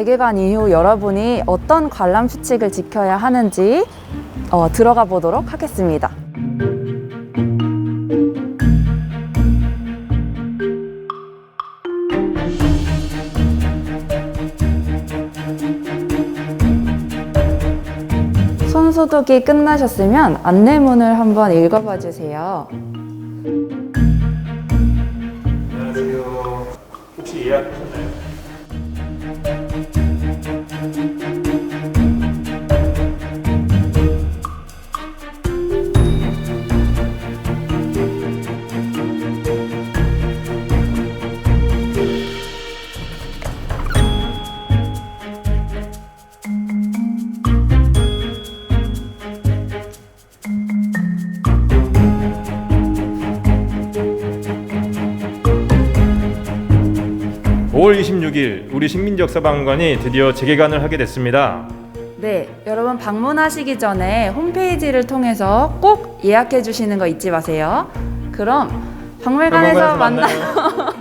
재개관 이후 여러분이 어떤 관람 수칙을 지켜야 하는지 어, 들어가 보도록 하겠습니다. 손소독이 끝나셨으면 안내문을 한번 읽어봐 주세요. 안녕하세요. 혹시 예약하셨나요? 오월 26일 우리 신민지역사박물관이 드디어 재개관을 하게 됐습니다. 네, 여러분 방문하시기 전에 홈페이지를 통해서 꼭 예약해 주시는 거 잊지 마세요. 그럼 박물관에서 박물관에서 만나요.